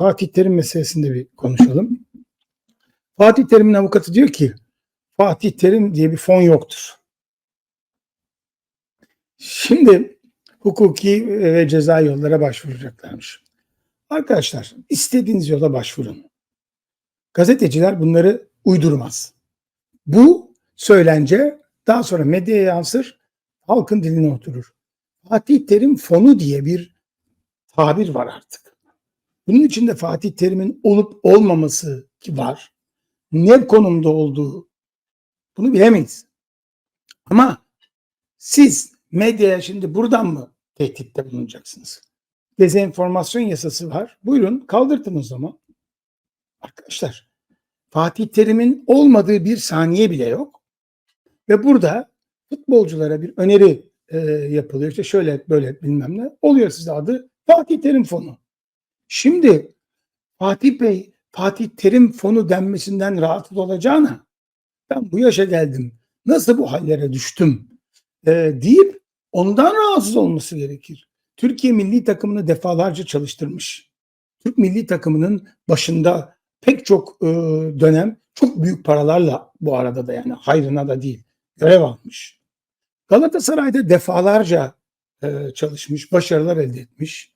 Fatih Terim meselesinde bir konuşalım. Fatih Terim'in avukatı diyor ki Fatih Terim diye bir fon yoktur. Şimdi hukuki ve ceza yollara başvuracaklarmış. Arkadaşlar istediğiniz yola başvurun. Gazeteciler bunları uydurmaz. Bu söylence daha sonra medyaya yansır, halkın diline oturur. Fatih Terim fonu diye bir tabir var artık. Bunun içinde Fatih Terim'in olup olmaması ki var. Ne konumda olduğu bunu bilemeyiz. Ama siz medyaya şimdi buradan mı tehditte bulunacaksınız? Dezenformasyon yasası var. Buyurun kaldırtın o zaman. Arkadaşlar Fatih Terim'in olmadığı bir saniye bile yok. Ve burada futbolculara bir öneri e, yapılıyor. İşte şöyle böyle bilmem ne. Oluyor size adı Fatih Terim fonu. Şimdi Fatih Bey Fatih Terim fonu denmesinden rahatsız olacağına ben bu yaşa geldim. Nasıl bu hallere düştüm e, deyip ondan rahatsız olması gerekir. Türkiye milli takımını defalarca çalıştırmış. Türk milli takımının başında pek çok e, dönem çok büyük paralarla bu arada da yani hayrına da değil görev almış. Galatasaray'da defalarca e, çalışmış, başarılar elde etmiş.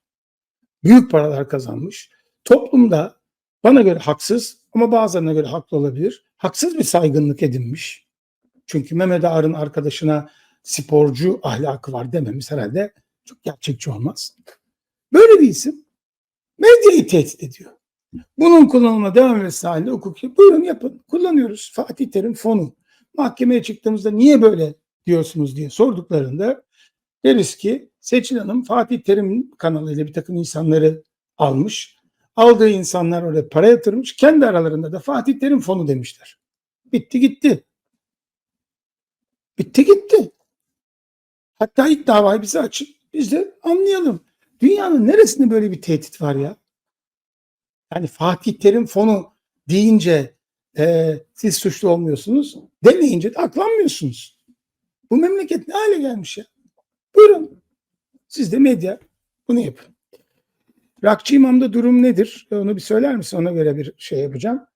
Büyük paralar kazanmış. Toplumda bana göre haksız ama bazılarına göre haklı olabilir. Haksız bir saygınlık edinmiş. Çünkü Mehmet Ağar'ın arkadaşına sporcu ahlakı var dememiz herhalde çok gerçekçi olmaz. Böyle bir isim medyayı tehdit ediyor. Bunun kullanımına devam etmesi halinde hukuki buyurun yapın. Kullanıyoruz Fatih Terim fonu. Mahkemeye çıktığımızda niye böyle diyorsunuz diye sorduklarında deriz ki Seçil Hanım Fatih Terim kanalıyla bir takım insanları almış. Aldığı insanlar oraya para yatırmış. Kendi aralarında da Fatih Terim fonu demişler. Bitti gitti. Bitti gitti. Hatta ilk davayı bize açın. Biz de anlayalım. Dünyanın neresinde böyle bir tehdit var ya? Yani Fatih Terim fonu deyince e, siz suçlu olmuyorsunuz. Demeyince de aklanmıyorsunuz. Bu memleket ne hale gelmiş ya? Buyurun. Siz de medya bunu yapın. Rakçı İmam'da durum nedir? Onu bir söyler misin? Ona göre bir şey yapacağım.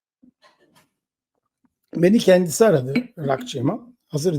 Beni kendisi aradı Rakçı İmam. Hazır